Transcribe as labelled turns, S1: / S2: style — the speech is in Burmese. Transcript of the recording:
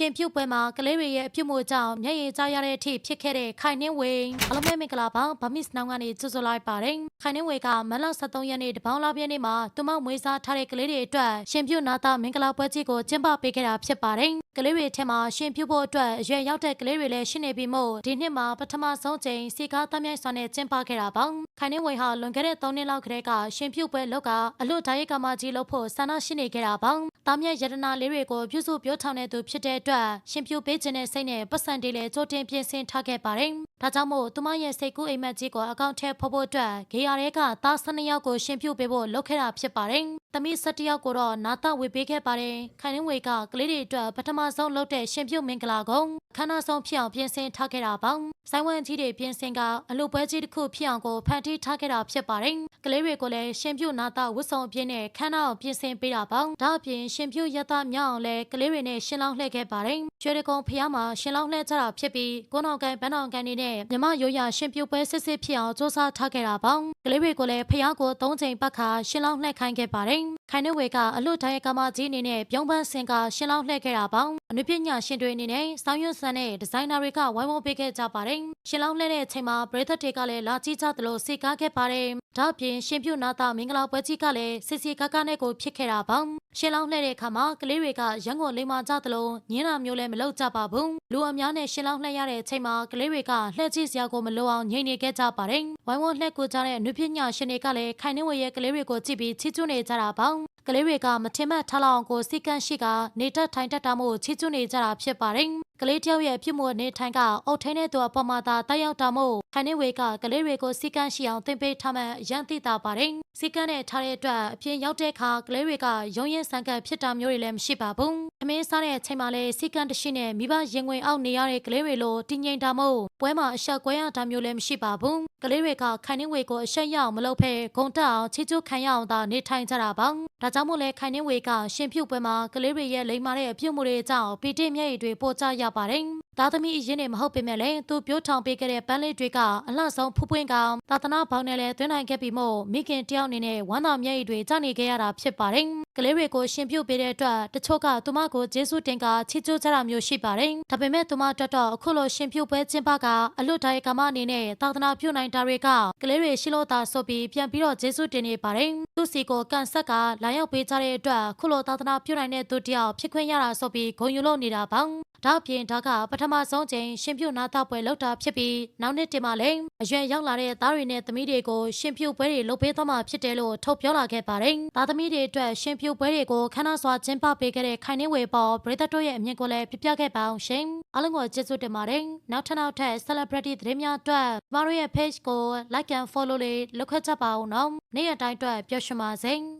S1: ရှင်ပြုတ်ပွဲမှာကလေးတွေရဲ့အပြုတ်မှုကြောင့်မျက်ရည်ကျရတဲ့အထိဖြစ်ခဲ့တဲ့ခိုင်နှင်းဝေအလုံးမဲမင်္ဂလာပါဗမစ်နောင်ကနေကြိုဆိုလိုက်ပါတယ်ခိုင်နှင်းဝေကမန်လ23ရက်နေ့တပေါင်းလာပြည့်နေ့မှာသူမမွေးစားထားတဲ့ကလေးတွေအတွက်ရှင်ပြုတ်နာတာမင်္ဂလာပွဲကြီးကိုကျင်းပပေးခဲ့တာဖြစ်ပါတယ်ကလေးတွေထဲမှာရှင်ပြုတ်ဖို့အတွက်အရွယ်ရောက်တဲ့ကလေးတွေလည်းရှိနေပြီမို့ဒီနှစ်မှာပထမဆုံးချိန်စီကားတမြိုက်စွာနဲ့ကျင်းပခဲ့တာပါ ခိုင်နှင်းဝေဟာလွန်ခဲ့တဲ့3နှစ်လောက်ကတည်းကရှင်ပြုတ်ပွဲလောက်ကအလို့ဓာတ်ရိုက်ကမကြီးလို့ဖို့ဆန္ဒရှိနေခဲ့တာပါတာမြက်ရတနာလေးတွေကိုပြုစုပြောထောင်တဲ့သူဖြစ်တဲ့အတွက်ရှင်ပြုတ်ပေးခြင်းတဲ့စိတ်နဲ့ပတ်စံတွေလည်းကြိုတင်ပြင်ဆင်ထားခဲ့ပါတယ်ဒါကြောင့်မို့သူမရဲ့စိတ်ကူးအိမ်မက်ကြီးကိုအကောင့်ထဲဖော်ဖို့အတွက်ဂေယာတွေကသား12ယောက်ကိုရှင်ပြုတ်ပေးဖို့လုပ်ခဲ့တာဖြစ်ပါတယ်သမီး17ယောက်ကိုတော့နာတာဝေပေးခဲ့ပါတယ်ခိုင်နှင်းဝေကကလေးတွေအတွက်ပထမဆုံးလုပ်တဲ့ရှင်ပြုတ်မင်္ဂလာကုံခန္ဓာဆောင်ဖြစ်အောင်ပြင်ဆင်ထားခဲ့တာပါ ဆိုင်ဝမ်ကြီးတွေပြင်ဆင်ကအလုပ်ပွဲကြီးတစ်ခုဖြစ်အောင်ကိုဖန်တီးထားခဲ့တာဖြစ်ပါတယ်ကလေးတွေကိုလည်းရှင်ပြုတ်နာတာဝတ်ဆောင်အပြည့်နဲ့ခန္ဓာအောင်ပြင်ဆင်ပေးတာပါဒါအပြင်ရှင်ပြုတ်ရတမြောက်အောင်လည်းကလေးတွေနဲ့ရှင်းလောင်းလှည့်ခဲ့ပါတယ်ကျွေးတကုံဖျားမှာရှင်းလောင်းလှည့်ကြတာဖြစ်ပြီးကိုနောင်ကန်ပန်းနောင်ကန်တွေနဲ့မြမရိုးရရှင်ပြုတ်ပွဲစစ်စစ်ဖြစ်အောင်စူးစမ်းထားခဲ့တာပါကလေးတွေကိုလည်းဖျားကို၃ချိန်ပတ်ခါရှင်းလောင်းလှည့်ခိုင်းခဲ့ပါတယ် ခိုင်နှဝေကအလွတ်တိုင်းကမကြီးအနေနဲ့ပြုံးပန်းစင်ကရှင်းလောင်းလှည့်ခဲ့တာပါအနုပညာရှင်တွေအနေနဲ့စောင်းရွံ့ဆန်တဲ့ဒီဇိုင်နာတွေကဝိုင်းဝန်းပေးခဲ့ကြပါတယ်ရှင်းလောင်းလှည့်တဲ့အချိန်မှာပရိသတ်တွေကလည်းလာကြည့်ကြသလိုစိတ်ကားခဲ့ပါတယ်ဒါ့အပြင်ရှင်ပြုတ်နာတာမင်္ဂလာပွဲကြီးကလည်းစစ်စီကားကားနဲ့ကိုဖြစ်ခဲ့တာပါ ရှင်းလောင်းလှည့်တဲ့အခါမှာကလေးတွေကရန်ကုန်လိမ္မာကြသလိုညင်းတာမျိုးလည်းမလုပ်ကြပါဘူးလူအများနဲ့ရှင်းလောင်းလှည့်ရတဲ့အချိန်မှာကလေးတွေကလှည့်ကြည့်စရာကိုမလိုအောင်ငြိမ်နေခဲ့ကြပါတယ်ဝိုင်းဝန်းလှည့်ကိုကြတဲ့အနုပညာရှင်တွေကလည်းခိုင်နှင်းဝေရဲ့ကလေးတွေကိုကြည့်ပြီးချီးကျူးနေကြတာပါကလေးတွေကမထင်မှတ်ထားလောက်အောင်ကိုစီကန့်ရှိကနေတက်ထိုင်တက်တာမို့ချီးကျူးနေကြတာဖြစ်ပါတယ်ကလေးတယောက်ရဲ့ပြစ်မှုနေထိုင်ကအုတ်ထင်းတဲ့သူအပေါ်မှာသာတက်ရောက်တာမို့ခိုင်နေဝေကကလေးတွေကိုစီကန့်ရှိအောင်သင်ပေးထားမှရန်သိတာပါတယ်စီကန့်နဲ့ထားတဲ့အတွက်အပြင်ရောက်တဲ့အခါကလေးတွေကရုံရင်ဆန်ကပ်ဖြစ်တာမျိုးတွေလည်းမရှိပါဘူးအမင်းစားတဲ့အချိန်မှာလည်းစီကန့်တရှိနဲ့မိဘရင်ဝင်အောက်နေရတဲ့ကလေးတွေလိုတည်ငြိမ်တာမို့ပွဲမှာအဆက်ကွဲရတာမျိုးလည်းမရှိပါဘူးကလေးတွေကခိုင်နေဝေကိုအဆက်ရအောင်မလုပ်ဖဲဂုံတက်အောင်ချီကျူးခံရအောင်သာနေထိုင်ကြတာပါဒါကြောင့်မို့လဲခိုင်နေဝေကရှင်ဖြုတ်ပွဲမှာကလေးတွေရဲ့လိမ်မာတဲ့အပြုတ်မှုတွေကြောင့်ပီတိမျက်ရည်တွေပို့ကြရပါတယ်။ သားသမီးအရင်နဲ့မဟုတ်ပေမဲ့လည်းသူပြောထောင်ပေးခဲ့တဲ့ပန်းလေးတွေကအလှဆုံးဖူးပွင့်ကောင်သာသနာပေါင်းနဲ့လည်းတွင်းနိုင်ခဲ့ပြီးမို့မိခင်တယောက်အနေနဲ့ဝမ်းသာမျက်ရည်တွေကျနေခဲ့ရတာဖြစ်ပါတယ်။ကလေးတွေကိုရှင်ပြုတ်ပေးတဲ့အတွက်တချို့ကသူမကိုကျေးဇူးတင်ကချီးကျူးကြတာမျိုးရှိပါတယ်။ဒါပေမဲ့သူမအတွက်တော့အခုလိုရှင်ပြုတ်ပွဲကျင်းပကအလွတ်တိုင်းကမအနေနဲ့သာသနာပြုနိုင်တာတွေကကလေးတွေရှိလို့သာဆိုပြီးပြန်ပြီးတော့ကျေးဇူးတင်နေပါတယ်။သူစီကိုကန်ဆက်ကလာရောက်ပေးကြတဲ့အတွက်ခုလိုသာသနာပြုနိုင်တဲ့သူတယောက်ဖြစ်ခွင့်ရတာဆိုပြီးဂုဏ်ယူလို့နေတာပါ ဒါ့အပြင်ဒါကပထမဆုံးချိန်ရှင်ပြုတ်နာတာပွဲလုပ်တာဖြစ်ပြီးနောက်နှစ်တင်မှလည်းအရွယ်ရောက်လာတဲ့သားတွေနဲ့သမီးတွေကိုရှင်ပြုတ်ပွဲတွေလုပ်ပေးသွားမှာဖြစ်တယ်လို့ထုတ်ပြောလာခဲ့ပါတယ်။သားသမီးတွေအတွက်ရှင်ပြုတ်ပွဲတွေကိုခမ်းနားစွာကျင်းပပေးခဲ့တဲ့ခိုင်နှင်းဝေပေါ်ပရိသတ်တို့ရဲ့အမြင်ကိုလည်းပြပြခဲ့ပါအောင်ရှင်။အားလုံးကိုကျေးဇူးတင်ပါတယ်။နောက်ထပ်နောက်ထပ် celebrity သတင်းများအတွက်ကျမတို့ရဲ့ page ကို like and follow လေးလုပ်ခဲ့ကြပါဦးနော်။နေ့ရက်တိုင်းအတွက်ပျော်ရွှင်ပါစေ။